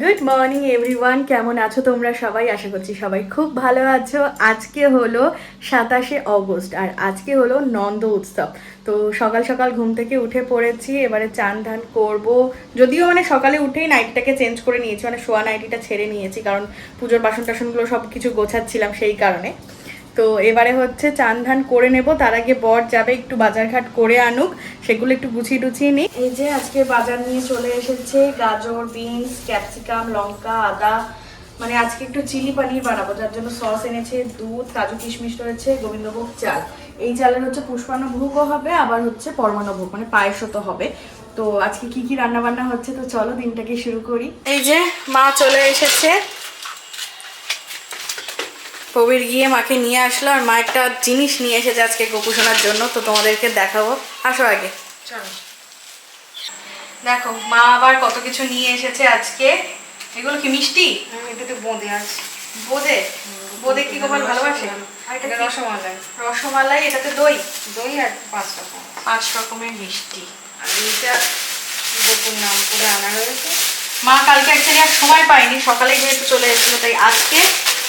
Good morning everyone কেমন আছো তোমরা সবাই? আশা করছি সবাই খুব ভালো আছো। আজকে হলো সাতাশে অগস্ট আর আজকে হলো নন্দ উৎসব। তো সকাল সকাল ঘুম থেকে উঠে পড়েছি, এবারে চান ধান করব। যদিও মানে সকালে উঠেই নাইটটাকে চেঞ্জ করে নিয়েছি মানে শোয়া নাইটিটা ছেড়ে নিয়েছি, কারণ পুজোর বাসন টাসনগুলো সব কিছু গোছাচ্ছিলাম সেই কারণে। তো এবারে হচ্ছে চান ধান করে নেব। তার আগে বর যাবে একটু বাজারঘাট করে আনুক সেগুলো একটু গুছিয়ে টুছিয়ে নিই এই যে আজকে বাজার নিয়ে চলে এসেছে গাজর বিনস ক্যাপসিকাম লঙ্কা আদা মানে আজকে একটু চিলি পানির বানাবো যার জন্য সস এনেছে দুধ কাজু কিশমিশ রয়েছে গোবিন্দভোগ চাল। এই চালের হচ্ছে পুষ্পান্ন ভোগও হবে আবার হচ্ছে পরমান্ন ভোগ মানে পায়েসও তো হবে। তো আজকে কি কি রান্না বান্না হচ্ছে তো চলো দিনটাকে শুরু করি। এই যে মা চলে এসেছে কবির গিয়ে মাকে নিয়ে আসলো আর মা একটা জিনিস নিয়ে এসেছে আজকে গোপুসোনার জন্য তো তোমাদেরকে দেখাবো। আসো আগে। চলো। দেখো মা আবার কত কিছু নিয়ে এসেছে আজকে। এগুলো কি মিষ্টি? এটাতে বোঁদে আছে। বোদে? বোদে কি গোপাল ভালোবাসে? রসমালাই। রসমালাই এটাতে দই? দই আর পাঁচ রকম। পাঁচ রকমের মিষ্টি। আর এইটা গোপুর নাম করে আনা রয়েছে মা কালকে অ্যাকচুয়ালি আর সময় পাইনি সকালে যেহেতু চলে এসেছিল তাই আজকে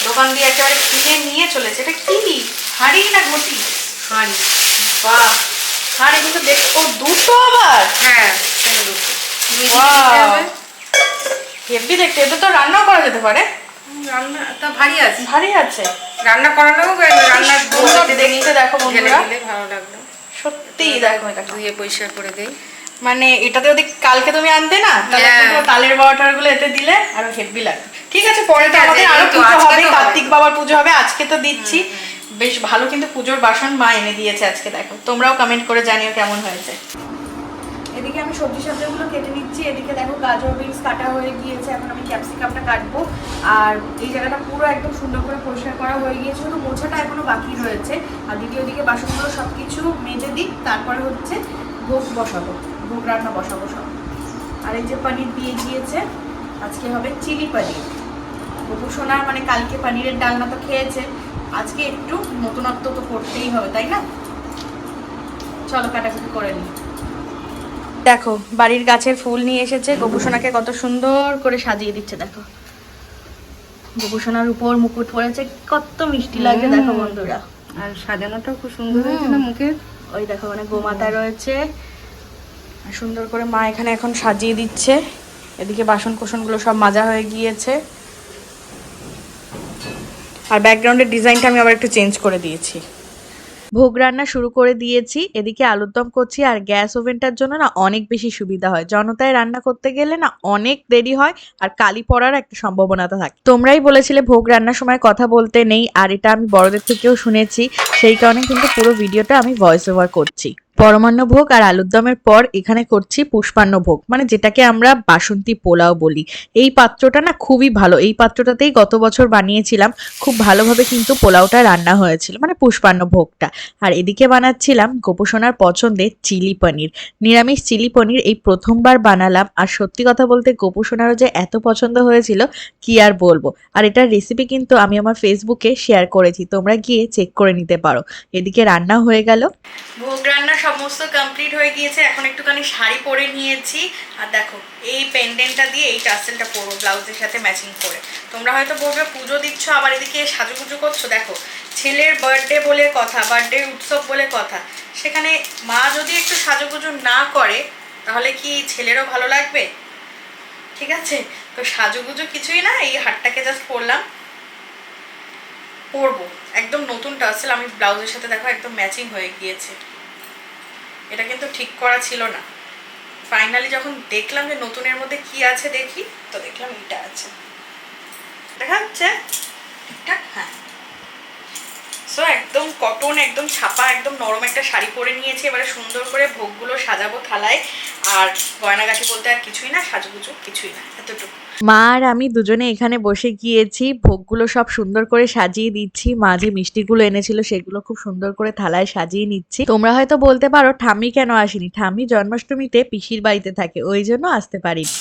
দোকান দিয়ে একেবারে কিনে নিয়ে চলেছে। এটা কি? হাড়ি না ঘটি? হাঁড়ি। বাহ! হাড়ি কিন্তু দেখ ও দুটো আবার। হ্যাঁ। হেভি দেখতে এটা তো রান্নাও করা যেতে পারে। রান্না তা ভারী আছে। ভারী আছে। রান্না করানো দেখতে দেখো বন্ধুরা। ভালো লাগল। সত্যি দেখো এটা। ধুয়ে পরিষ্কার করে দেই। মানে এটাতে যদি কালকে তুমি আনতে না তাহলে হ্যাঁ। তালের বড়াটারগুলো এতে দিলে আরও হেভি লাগবে। ঠিক আছে পরে তো আমাদের আরও পুজো হবে কার্তিক বাবার পুজো হবে আজকে তো দিচ্ছি। বেশ ভালো কিন্তু পুজোর বাসন মা এনে দিয়েছে আজকে দেখো। তোমরাও কমেন্ট করে জানিও কেমন হয়েছে। এদিকে আমি সবজি সবজিগুলো কেটে নিচ্ছি এদিকে দেখো গাজর বিনস কাটা হয়ে গিয়েছে এখন আমি ক্যাপসিকামটা কাটবো। আর এই জায়গাটা পুরো একদম সুন্দর করে পরিষ্কার করা হয়ে গিয়েছে শুধু মোছাটা এখনও বাকি রয়েছে। আর দ্বিতীয় দিকে বাসনগুলো সব কিছু মেজে দিই তারপরে হচ্ছে ভোগ বসাবো ভোগ রান্না বসাবো সব। আর এই যে পনির দিয়ে গিয়েছে আজকে হবে চিলি পনির। গপু সোনার মানে কালকে পনিরের ডালনা তো খেয়েছে আজকে একটু নতুনত্ব তো করতেই হবে তাই না? চলো কাটাকুটি করে নিই দেখো বাড়ির গাছের ফুল নিয়ে এসেছে গোপুসোনাকে কত সুন্দর করে সাজিয়ে দিচ্ছে দেখো। গোপুসোনার উপর মুকুট পড়েছে কত মিষ্টি লাগছে দেখো। বন্ধুরা। আর সাজানোটাও খুব সুন্দর হয়েছে না মুখে? ওই দেখো মানে গোমাতা রয়েছে। সুন্দর করে মা এখানে এখন সাজিয়ে দিচ্ছে। এদিকে বাসন কোসনগুলো সব মাজা হয়ে গিয়েছে। আর ব্যাকগ্রাউন্ডের ডিজাইনটা আমি আবার একটু চেঞ্জ করে দিয়েছি। ভোগ রান্না শুরু করে দিয়েছি, এদিকে আলুর দম করছি আর গ্যাস ওভেনটার জন্য না অনেক বেশি সুবিধা হয়। জনতায় রান্না করতে গেলে না অনেক দেরি হয় আর কালি পড়ার একটা সম্ভাবনাটা থাকে। তোমরাই বলেছিলে ভোগ রান্নার সময় কথা বলতে নেই, আর এটা আমি বড়দের থেকেও শুনেছি, সেই কারণে কিন্তু পুরো ভিডিওটা আমি ভয়েস ওভার করছি। পরমান্ন ভোগ আর আলুর দমের পর এখানে করছি পুষ্পান্ন ভোগ। মানে যেটাকে আমরা বাসন্তী পোলাও বলি। এই পাত্রটা না খুবই ভালো। এই পাত্রটাতেই গত বছর বানিয়েছিলাম। খুব ভালোভাবে কিন্তু পোলাওটা রান্না হয়েছিল। মানে পুষ্পান্ন ভোগটা। আর এদিকে বানাচ্ছিলাম গোপোষণার পছন্দের চিলি পনির। নিরামিষ চিলি পনির এই প্রথমবার বানালাম। আর সত্যি কথা বলতে গোপোষণারও যে এত পছন্দ হয়েছিল, কি আর বলব? আর এটার রেসিপি কিন্তু আমি আমার ফেসবুকে শেয়ার করেছি। তোমরা গিয়ে চেক করে নিতে পারো। এদিকে রান্না হয়ে গেল। ভোগ রান্না সমস্ত কমপ্লিট হয়ে গিয়েছে। এখন একটুখানি শাড়ি পরে নিয়েছি। আর দেখো, এই পেন্ডেন্টটা দিয়ে এই টাসেলটা পরবো, ব্লাউজের সাথে ম্যাচিং করে। তোমরা হয়তো বলবে, পুজো দিচ্ছ, আবার এদিকে সাজুগুজু করছ। দেখো, ছেলের বার্থডে বলে কথা বার্থডে উৎসব বলে কথা। সেখানে মা যদি একটু সাজুগুজু না করে, তাহলে কি ছেলেরও ভালো লাগবে? ঠিক আছে? তো সাজুগুজু কিছুই না, এই হাটটাকে জাস্ট পরলাম। পরবো। একদম নতুন টাসেল আমি ব্লাউজের সাথে দেখো, একদম ম্যাচিং হয়ে গিয়েছে। এটা কিন্তু ঠিক করা ছিল না। ফাইনালি যখন দেখলাম যে নতুনের মধ্যে কি আছে দেখি, তো দেখলাম এটা আছে। দেখা যাচ্ছে? ঠিকঠাক? হ্যাঁ। সো একদম কটন একদম ছাপা, একদম নরম একটা শাড়ি পরে নিয়েছি। এবারে সুন্দর করে ভোগগুলো সাজাবো থালায়। আর গয়নাগাটি বলতে আর কিছুই না, সাজুগুজু কিছুই না, এতটুকু। মা আর আমি দুজনে এখানে বসে গিয়েছি, ভোগগুলো সব সুন্দর করে সাজিয়ে দিচ্ছি। মা যে মিষ্টিগুলো এনেছিল সেগুলো খুব সুন্দর করে থালায় সাজিয়ে নিচ্ছি। তোমরা হয়তো বলতে পারো, ঠাম্মি কেন আসেনি? ঠাম্মি জন্মাষ্টমীতে পিসির বাড়িতে থাকে, ওই জন্য আসতে পারিনি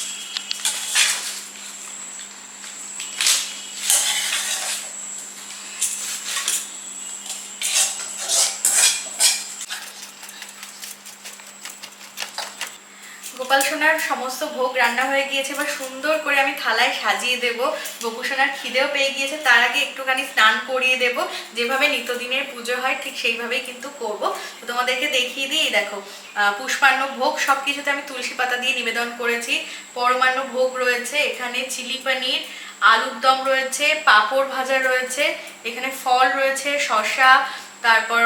গোপাল সোনার সমস্ত ভোগ রান্না হয়ে গিয়েছে, এবার সুন্দর করে আমি থালায় সাজিয়ে দেব। গোপু সোনার খিদেও পেয়ে গিয়েছে, তার আগে একটুখানি স্নান করিয়ে দেব। যেভাবে নিত্যদিনের পুজো হয়, ঠিক সেইভাবেই কিন্তু করব। তো তোমাদেরকে দেখিয়ে দিই দেখো পুষ্পান্ন ভোগ সব কিছুতে আমি তুলসী পাতা দিয়ে নিবেদন করেছি। পরমান্ন ভোগ রয়েছে, এখানে চিলি পনির, আলুর দম রয়েছে, পাঁপড় ভাজা রয়েছে, এখানে ফল রয়েছে, শসা, তারপর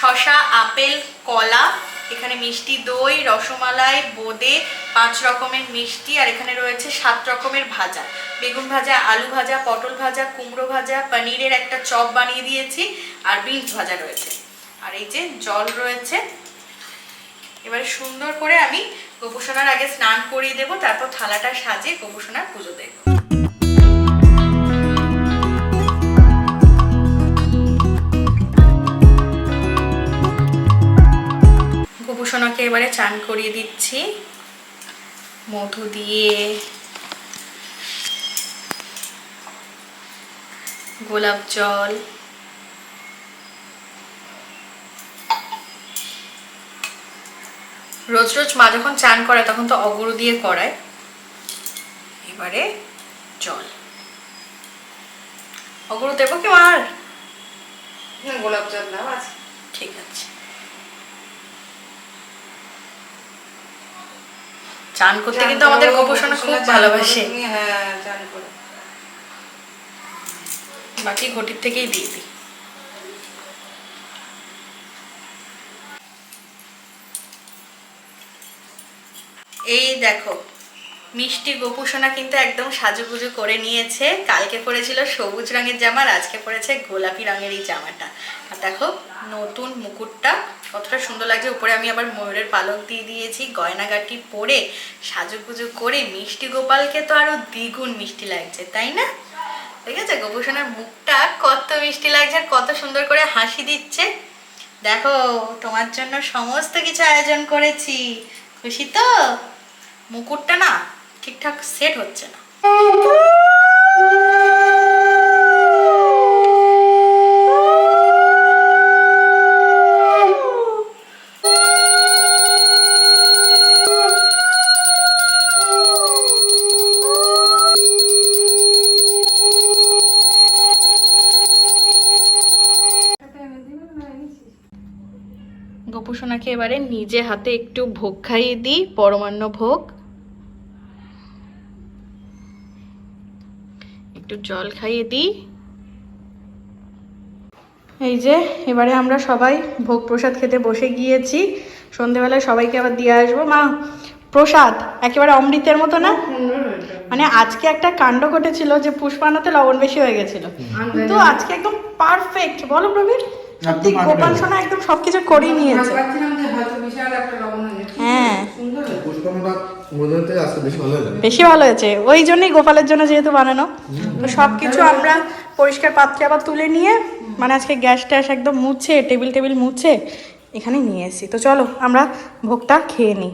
শসা, আপেল, কলা এখানে মিষ্টি দই, রসমালাই, বোঁদে, পাঁচ রকমের মিষ্টি, আর এখানে রয়েছে সাত রকমের ভাজা। বেগুন ভাজা, আলু ভাজা, পটল ভাজা, কুমড়ো ভাজা, পনিরের একটা চপ বানিয়ে দিয়েছি, আর বিনস ভাজা রয়েছে। আর এই যে জল রয়েছে, এবারে সুন্দর করে আমি গোপুসোনার আগে স্নান করিয়ে দেবো, তারপর থালাটা সাজিয়ে গোপুসোনার পুজো দেবো গোপুসোনাকে এবারে চান করিয়ে দিচ্ছি। মধু দিয়ে গোলাপ জল। রোজ রোজ মা যখন চান করে তখন তো অগরু দিয়ে করায়। এবারে জল। অগরু দেবো কি মার? হুম, গোলাপ জল দাও আছে ঠিক আছে। চান করতে কিন্তু আমাদের গোপোষণা খুব ভালোবাসে। হ্যাঁ চান করো। বাকি ঘটির থেকেই দিয়ে দিই। এই দেখো মিষ্টি গোপুসোনা কিন্তু একদম সাজুগুজু করে নিয়েছে। কালকে পরেছিল সবুজ রঙের জামা আর আজকে পরেছে গোলাপি রঙের এই জামাটা। আর দেখো নতুন মুকুটটা কতটা সুন্দর লাগছে। উপরে আমি আবার ময়ূরের পালক দিয়ে দিয়েছি, গয়নাগাটি পরে সাজুগুজু করে মিষ্টি গোপালকে তো আরও দ্বিগুণ মিষ্টি লাগছে, তাই না? ঠিক আছে, গোপুসোনার মুখটা কত মিষ্টি লাগছে কত সুন্দর করে হাসি দিচ্ছে। দেখো, তোমার জন্য সমস্ত কিছু আয়োজন করেছি। খুশি তো? মুকুটটা না ঠিকঠাক সেট হচ্ছে না। এবারে নিজে হাতে একটু ভোগ খাইয়ে দিই পরমান্ন ভোগ। একটু জল খাইয়ে দিই। এই যে এবারে আমরা সবাই ভোগ প্রসাদ খেতে বসে গিয়েছি। সন্ধেবেলায় সবাইকে আবার দিয়ে আসব। মা প্রসাদ একেবারে অমৃতের মতো না? মানে আজকে একটা কাণ্ড ঘটেছিল যে পুষ্পানাতে লবণ বেশি হয়ে গেছিল। কিন্তু আজকে একদম পারফেক্ট বলো প্রবীর। সত্যি গোপাল সোনা একদম সবকিছু করেই নিয়েছে। ভাবছিলাম যে হয়তো বিশাল একটা লবণ হয়ে। হ্যাঁ বেশি ভালো বেশি ভালো হয়েছে। ওই জন্যই গোপালের জন্য যেহেতু বানানো। তো সব কিছু আমরা পরিষ্কার পাত্রে আবার তুলে নিয়ে মানে আজকে গ্যাস ট্যাস একদম মুছে টেবিল টেবিল মুছে এখানে নিয়ে এসেছি। তো চলো আমরা ভোগটা খেয়ে নিই।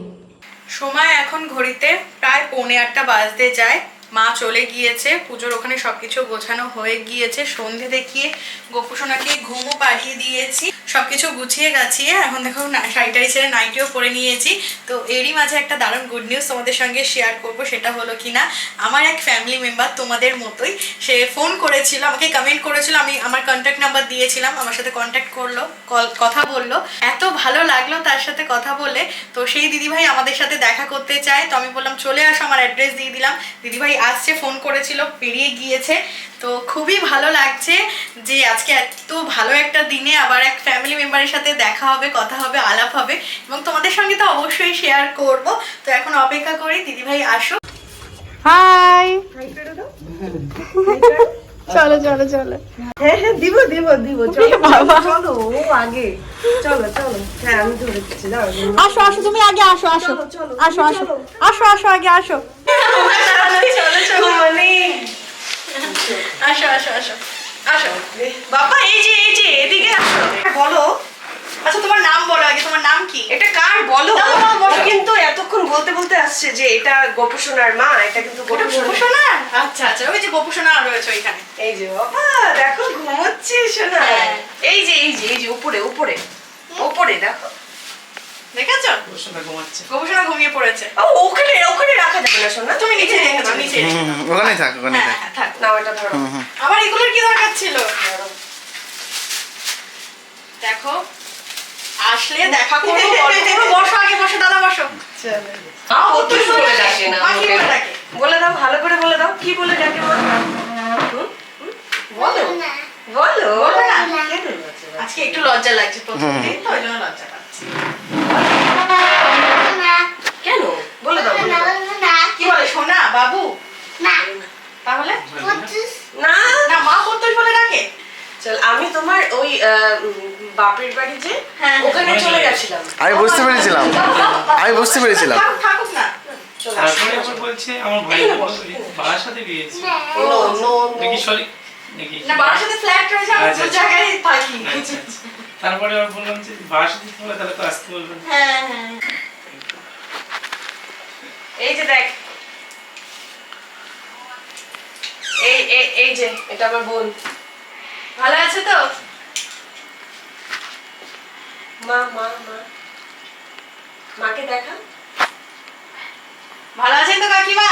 সময় এখন ঘড়িতে প্রায় পৌনে আটটা বাজতে যায়। মা চলে গিয়েছে, পুজোর ওখানে সবকিছু গোছানো হয়ে গিয়েছে। সন্ধে দেখিয়ে গোপুসোনাকে ঘুমও পাঠিয়ে দিয়েছি, সবকিছু গুছিয়ে গাছিয়ে। এখন দেখো, না- শাড়ি ছেড়ে নাইটিও পরে নিয়েছি। তো এরই মাঝে একটা দারুণ গুড নিউজ তোমাদের সঙ্গে শেয়ার করব, সেটা হলো কি না আমার এক ফ্যামিলি মেম্বার তোমাদের মতোই, সে ফোন করেছিল, আমাকে কমেন্ট করেছিল, আমি আমার কন্ট্যাক্ট নাম্বার দিয়েছিলাম, আমার সাথে কন্ট্যাক্ট করল কল কথা বলল। এত ভালো লাগল তার সাথে কথা বলে। তো সেই দিদিভাই আমাদের সাথে দেখা করতে চায়। তো আমি বললাম, চলে আসো, আমার অ্যাড্রেস দিয়ে দিলাম। দিদিভাই আসছে ফোন করেছিল পেরিয়ে গিয়েছে। তো খুবই ভালো লাগছে যে আজকে এত ভালো একটা দিনে আবার এক ফ্যামিলি মেম্বারের সাথে দেখা হবে কথা হবে আলাপ হবে এবং তোমাদের সঙ্গে তো অবশ্যই শেয়ার করব। তো এখন অপেক্ষা করি দিদিভাই আসো। হাই চলো চলো চলো। হ্যাঁ হ্যাঁ দিব দিব দিব। চলো বাবা। চলো ও আগে। চলো চলো। হ্যাঁ আমি ধরে দিচ্ছি দাও আসো আসো তুমি আগে আসো আসো। আসো আসো। আসো আসো আগে আসো। মানে আসো আসো আসো। আসো। বাবা এই যে এই যে এদিকে আসো। বলো। আচ্ছা তোমার নাম বলো আগে তোমার নাম কি? এটা কার? বলো। কিন্তু এতক্ষণ বলতে বলতে আসছে যে এটা গোপসোনার মা এটা কিন্তু ওটা গোপসোনা আচ্ছা আচ্ছা ওই যে গোপুসোনা রয়েছে ওইখানে। এই যে বাবা দেখো ঘুমোচ্ছে সোনা। হ্যাঁ। এই যে এই যে এই যে উপরে উপরে। উপরে দেখো। দেখেছ? গোপসোনা ঘুমাচ্ছে। গবেষণা ঘুমিয়ে পড়েছে। ও ওখানে ওখানে রাখা যাবে না শোনা তুমি নিচে রেখে দাও নিচে রেখে দাও। হুম, ওখানেই থাক ওখানেই হ্যাঁ থাক। হ্যাঁ থাক না ওটা ধরো। আবার এগুলোর কি দরকার ছিল? দেখো আসলে দেখা করব গল্প করব। বসো আগে বসো দাদা বসো। বলে। বলে? বলে দাও ভালো করে বলে দাও কি বলে ডাকে? বলো। বলো। পাচ্ছ? আজকে একটু লজ্জা লাগছে প্রথম দিন তো ওই জন্য লজ্জা পাচ্ছি। কেন? বলে দাও বলে দাও। কি বলে সোনা বাবু? তাহলে? না না মা কতই বলে ডাকে চল আমি তোমার ওই বাপের বাড়ি যে হ্যাঁ। ওখানে চলে গেছিলাম। আমি বুঝতে পেরেছিলাম। আমি বুঝতে পেরেছিলাম। থাকুক, না। তারপরে আবার বলছে আমার ভাই বাবার সাথে বিয়েছে নো। নো নাকি সরি। নাকি না বাবার সাথে ফ্ল্যাট রয়েছে আমি আচ্ছা, দু। জায়গায় থাকি। আচ্ছা, আচ্ছা। তারপরে আবার বললাম যে বাবার সাথে তাহলে তো আসতে বলবেন। হ্যাঁ হ্যাঁ। এই যে দেখ এই এই এই যে, এটা আমার বোন। ভালো আছে তো? মা মা মা। মাকে দেখা। ভালো আছেন তো কাকিমা?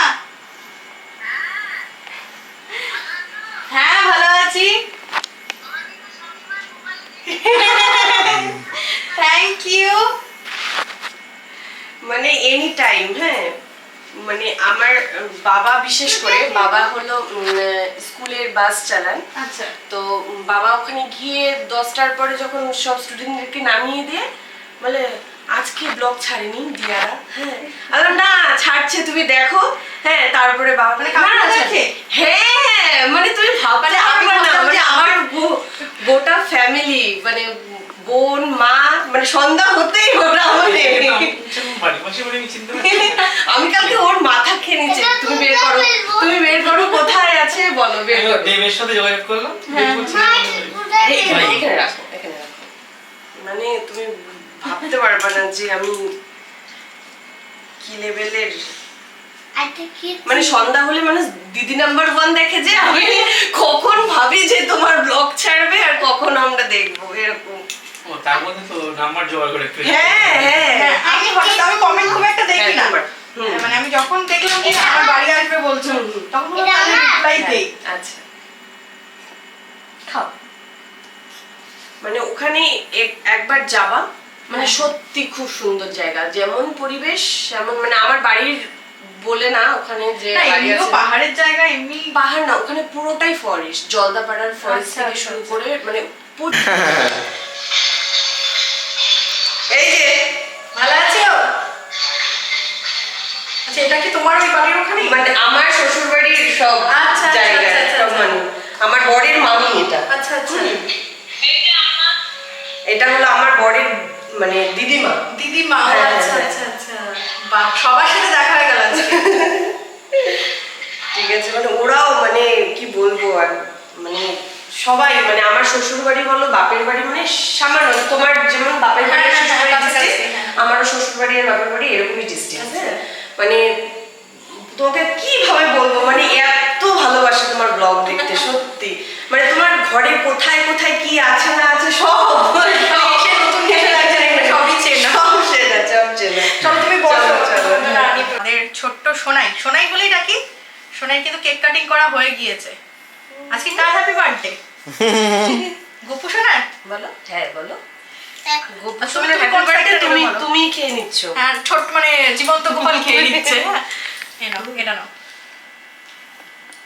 বাবা বিশেষ করে বাবা হলো স্কুলের বাস চালান আচ্ছা তো বাবা ওখানে গিয়ে দশটার পরে যখন সব স্টুডেন্টদেরকে নামিয়ে দিয়ে বলে আজকে ব্লগ ছাড়েনি দিয়ারা হ্যাঁ আমি না ছাড়ছে তুমি দেখো হ্যাঁ তারপরে বাবা মানে? ছাড়ছে।" হ্যাঁ মানে তুমি যে আমার গোটা ফ্যামিলি মানে বোন মা মানে সন্ধ্যা হতেই ওটা আমাদের। আমি কালকে ওর মাথা খেয়ে নিচ্ছে তুমি বের করো তুমি বের করো কোথায় আছে বলো বের করো। দেবের সাথে যোগাযোগ করলাম হ্যাঁ। দেব বলছে, এখানে এখানে রাখো এখানে রাখো। মানে তুমি ভাবতে পারবে না যে আমি কি লেভেলের মানে সন্ধ্যা হলে মানুষ দিদি নাম্বার ওয়ান দেখে যে আমি কখন ভাবি যে তোমার ব্লগ ছাড়বে আর কখন আমরা দেখব এরকম। ও তার মধ্যে তো নাম্বার জোগাড় করে হ্যাঁ হ্যাঁ হ্যাঁ, আমি হঠাৎ আমি কমেন্ট খুব একটা দেখি না। তোমার। হুম। মানে আমি যখন দেখলাম যে আমার বাড়ি আসবে বলছো হুম, হুম। রিপ্লাই দেই। আচ্ছা। খাও। মানে ওখানে একবার যাবা মানে সত্যি খুব সুন্দর জায়গা। যেমন পরিবেশ যেমন মানে আমার বাড়ির বলে না ওখানে যে পাহাড়ের জায়গা এমনি পাহাড় না ওখানে পুরোটাই ফরেস্ট জলদাপাড়ার ফরেস্ট আচ্ছা, থেকে আচ্ছা, শুরু। করে মানে পুরো- এই যে ভালো আছো? আচ্ছা এটা কি তোমার ওই বাড়ির মানে আমার শ্বশুর বাড়ির সব আচ্ছা, আচ্ছা, জায়গা আচ্ছা, আচ্ছা, সব আচ্ছা। আমার বরের মামি এটা। আচ্ছা আচ্ছা। এটা হলো আমার বরের মানে দিদিমা। দিদিমা ও হ্যাঁ, আচ্ছা হ্যাঁ। আচ্ছা আচ্ছা। বাহ সবার সাথে দেখা হয়ে গেল ঠিক আছে মানে ওরাও মানে কি বলব আর মানে সবাই মানে আমার শ্বশুর বাড়ি বলো বাপের বাড়ি মানে সামান্য তোমার যেমন বাপের বাড়ি হ্যাঁ, হ্যাঁ, শ্বশুর বাড়ি হ্যাঁ, হ্যাঁ। আমারও শ্বশুর বাড়ি আর বাপের বাড়ি এরকমই ডিস্ট্রিক্ট আচ্ছা। মানে তোমাকে কীভাবে বলব? মানে এত ভালোবাসে তোমার ব্লগ দেখতে সত্যি। মানে তোমার ঘরে কোথায় কোথায় কি আছে না আছে সব ছোট্ট সোনাই। সোনাই বলেই ডাকি। সোনাই কিন্তু কেক কাটিং করা হয়ে গিয়েছে। আজকে কার হ্যাপি বার্থডে গোপু সোনার? বলো। হ্যাঁ বলো। তুমি সোনার তুমি happy কোন birthday birthday তুমি তুমি খেয়ে নিচ্ছ? হ্যাঁ ছোট মানে জীবন্ত গোপাল খেয়ে নিচ্ছে। হ্যাঁ এ নাও এটা নাও।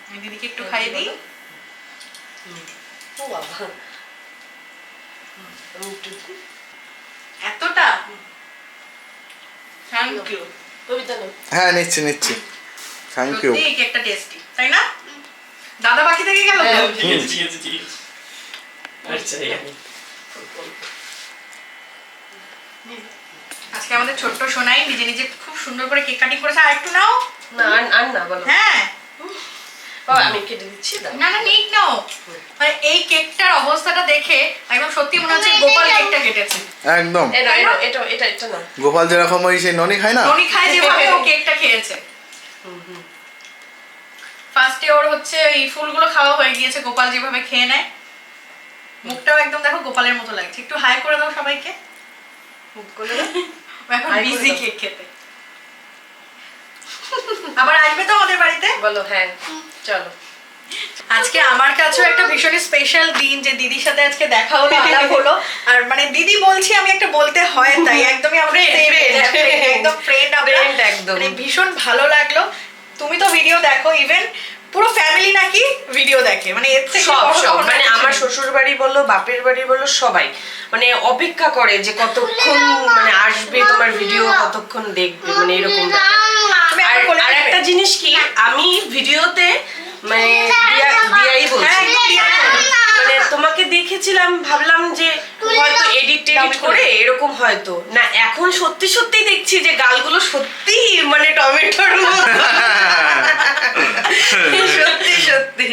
আমি দিদিকে একটু খাইয়ে দিই। ও বাবা। আমি একটু দিই। এতটা? থ্যাংক ইউ কবিতা হ্যাঁ নিচ্ছি নিচ্ছি। থ্যাংক ইউ কেকটা টেস্টি তাই না? দাদা বাকি থেকে গেল হ্যাঁ। ঠিক আছে ঠিক আছে ঠিক আছে। আচ্ছা এই আজকে আমাদের ছোট্ট সোনাই নিজে নিজে খুব সুন্দর করে কেক কাটিং করেছে। আর একটু নাও। না আর- আর না বলো। হ্যাঁ। আমি কেটে দিচ্ছি না না নিক নাও। মানে এই কেকটার অবস্থাটা দেখে একদম সত্যি মনে হচ্ছে গোপাল কেকটা কেটেছে। একদম। এটা এটা এটা না গোপাল যেরকম ওই সেই ননি খায় না? রনি খায় যেভাবে ও কেকটা খেয়েছে। ফার্স্টে ওর হচ্ছে এই ফুলগুলো খাওয়া হয়ে গিয়েছে গোপাল যেভাবে খেয়ে নেয়। মুখটাও একদম দেখো গোপালের মতো লাগছে। একটু হাই করে দাও সবাইকে। মুখ করে এখন বিজি কেক খেতে। আবার আসবে তো আমাদের বাড়িতে? বলো হ্যাঁ চলো। আজকে আমার কাছেও একটা ভীষণই স্পেশাল দিন যে দিদির সাথে আজকে দেখা হলো আলাপ হলো। আর মানে দিদি বলছি আমি একটা বলতে হয় তাই। একদমই আমরা একদম ফ্রেন্ড Friend একদম। মানে ভীষণ ভালো লাগল। তুমি তো ভিডিও দেখো ইভেন পুরো ফ্যামিলি নাকি ভিডিও দেখে। মানে এর থেকে সব সব। মানে আমার শ্বশুর বাড়ি বলল বাপের বাড়ি বলল সবাই। মানে অপেক্ষা করে যে কতক্ষণ মানে আসবে তোমার ভিডিও কতক্ষণ দেখবে মানে এরকম। আর বলে একটা জিনিস কি আমি ভিডিওতে মানে দিয়া- দিয়াই হ্যাঁ, দিয়াই বলছি। মানে তোমাকে দেখেছিলাম ভাবলাম যে হয়তো এডিট টেডিট করে এরকম হয়তো। না এখন সত্যি সত্যি দেখছি যে গালগুলো সত্যি মানে টমেটোর সত্যি সত্যি।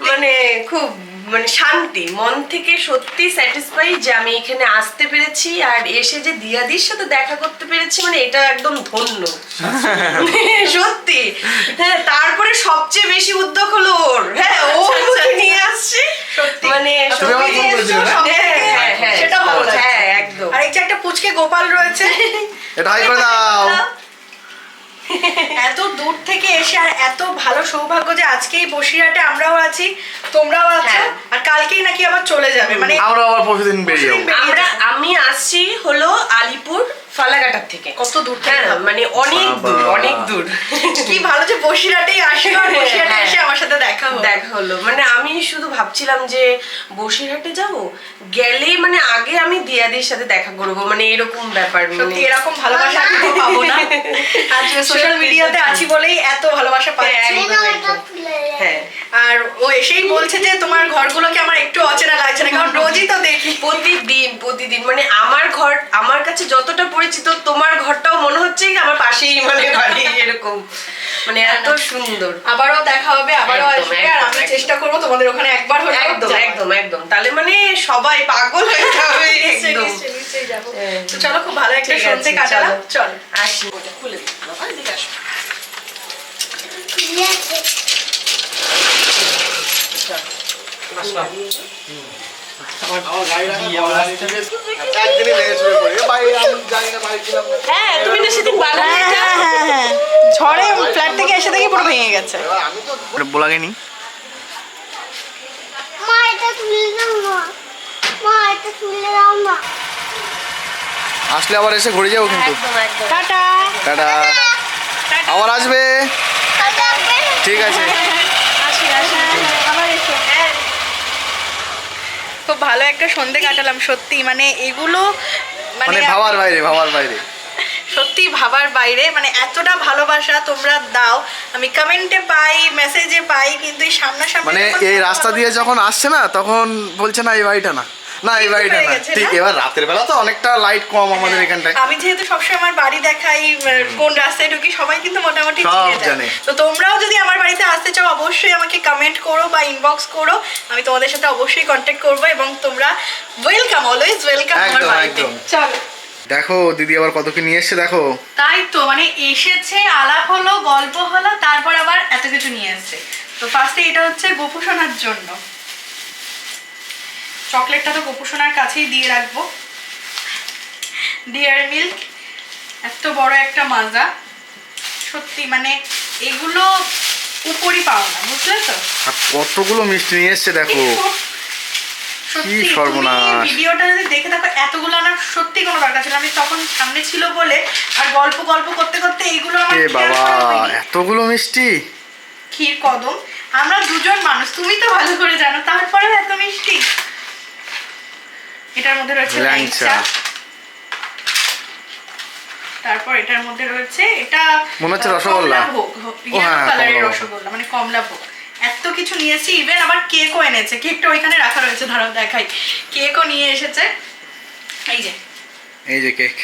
মানে খুব মানে শান্তি মন থেকে সত্যি স্যাটিসফাই যে আমি এখানে আসতে পেরেছি আর এসে যে দিয়াদির সাথে দেখা করতে পেরেছি মানে এটা একদম ধন্য। সত্যি। হ্যাঁ তারপরে সবচেয়ে বেশি উদ্যোগ হলো ওর। হ্যাঁ ও নিয়ে আসছে। মানে? হ্যাঁ, হ্যাঁ, হ্যাঁ, সেটা ভালো হ্যাঁ একদম। আর এই যে একটা পুচকে গোপাল রয়েছে। এটা হাই করে দাও। এত দূর থেকে এসে আর এত ভালো সৌভাগ্য যে আজকেই বসিরহাটে আমরাও আছি তোমরাও আছো হ্যাঁ। আর কালকেই নাকি আবার চলে যাবে মানে আমরা আবার পরশুদিন বেরিয়ে আমরা আমি আসছি হলো আলিপুর ফালাকাটার থেকে। কত দূর হ্যাঁ মানে অনেক দূর অনেক দূর। কি ভালো যে বসিরহাটেই আসি আর বসিরহাটে হ্যাঁ। এসে আমার সাথে দেখা হলো। দেখা হলো। মানে আমি শুধু ভাবছিলাম যে বসিরহাটে যাব? গেলেই মানে আগে আমি দিয়াদির সাথে দেখা করব। মানে এরকম ব্যাপার মানে এরকম ভালোবাসা আমি তো পাবো না। আজ সোশ্যাল মিডিয়াতে আছি বলেই এত ভালোবাসা পাচ্ছি। হ্যাঁ। আর ও এসেই বলছে যে তোমার ঘরগুলোকে আমার একটু অচেনা লাগছে না কারণ রোজই তো দেখি। প্রতিদিন প্রতিদিন। মানে কাছে যতটা পরিচিত তোমার ঘরটাও মনে হচ্ছে কি আমার পাশেই মানে বাড়ি এরকম। মানে এত সুন্দর। আবারও দেখা হবে আবারও আসবে আর আমি চেষ্টা করব তোমাদের ওখানে একবার হলে একদম একদম একদম। তাহলে মানে সবাই পাগল হয়ে যাবে একদম। তো চলো খুব ভালো একটা সন্ধে কাটালাম। চলো। আসি খুলে দিই। বাবা এদিকে আসো। চুরে পড়ি বাইরে আমি জানি না বাড়ি ছিলাম না। হ্যাঁ তুমি সেদিন হ্যাঁ হ্যাঁ ঝড়ে ফ্ল্যাট থেকে এসে দেখি পুরো ভেঙে গেছে। এবার আমি মা এটা তুলে দাও না মা এটা তুলে দাও না আসলে আবার এসে ঘুরে যাব কিন্তু। টাটা। টাটা। আবার আসবে। ঠিক আছে। খুব ভালো একটা সন্ধে কাটালাম সত্যি। মানে এগুলো মানে ভাবার বাইরে ভাবার বাইরে। সত্যি ভাবার বাইরে মানে এতটা ভালোবাসা তোমরা দাও। আমি কমেন্টে পাই মেসেজে পাই কিন্তু এই সামনাসামনি মানে এই রাস্তা দিয়ে যখন আসছে না তখন বলছে না এই বাড়িটা না। না এই বাড়িটা না। ঠিক এবার রাতের বেলা তো অনেকটা লাইট কম আমাদের এখানটায়। আমি যেহেতু সবসময় আমার বাড়ি দেখাই কোন রাস্তায় ঢুকি সবাই কিন্তু মোটামুটি সব চিনে জানে। তো তোমরাও যদি আমার বাড়িতে আসতে চাও অবশ্যই আমাকে কমেন্ট করো বা ইনবক্স করো। আমি তোমাদের সাথে অবশ্যই কন্ট্যাক্ট করব এবং তোমরা ওয়েলকাম অলওয়েজ ওয়েলকাম আমার একদম, বাড়িতে। চলো। দেখো দিদি আবার কত কি নিয়ে এসছে দেখো। তাই তো মানে এসেছে আলাপ হলো গল্প হলো তারপর আবার এত কিছু নিয়ে এসছে। তো ফার্স্টে এটা হচ্ছে গোপুসোনার জন্য। চকলেটটা তো গোপুসোনার কাছেই দিয়ে রাখব। ডিয়ার মিল্ক এত বড় একটা মাজা। সত্যি মানে এগুলো উপরই পাও না বুঝলে তো? কতগুলো মিষ্টি নিয়ে এসছে দেখো। কি সর্বনাশ। ভিডিওটা যদি দেখে থাকো এতগুলো আমার সত্যি কোনো দরকার ছিল আমি তখন সামনে ছিল বলে আর গল্প গল্প করতে করতে এইগুলো আমার বাবা এতগুলো মিষ্টি? ক্ষীর কদম। আমরা দুজন মানুষ তুমি তো ভালো করে জানো তারপরে এত মিষ্টি। এটার মধ্যে রয়েছে ল্যাংচা। তারপর এটার মধ্যে রয়েছে এটা মনে হচ্ছে রসগোল্লা। হ্যাঁ, কালারের রসগোল্লা মানে কমলা ভোগ। এত কিছু নিয়েছি ইভেন আবার কেকও এনেছে। কেকটা ওইখানে রাখা রয়েছে ধরো দেখাই। কেকও নিয়ে এসেছে। এই যে। এই যে কেক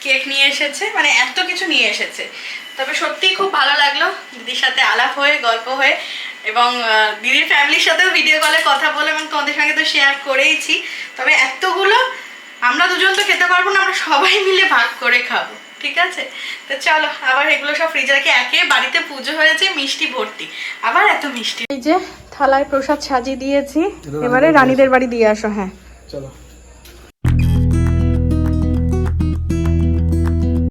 কেক নিয়ে এসেছে মানে এত কিছু নিয়ে এসেছে। তবে সত্যিই খুব ভালো লাগল দিদির সাথে আলাপ হয়ে গল্প হয়ে। এবং দিদির ফ্যামিলির সাথেও ভিডিও কলে কথা বলে এবং তোমাদের সঙ্গে তো শেয়ার করেইছি। তবে এতগুলো আমরা দুজন তো খেতে পারব না আমরা সবাই মিলে ভাগ করে খাব ঠিক আছে? তো চলো আবার এগুলো সব ফ্রিজে রেখে একে বাড়িতে পুজো হয়েছে মিষ্টি ভর্তি। আবার এত মিষ্টি। এই যে থালায় প্রসাদ সাজিয়ে দিয়েছি এবারে রানীদের বাড়ি দিয়ে আসো হ্যাঁ। চলো।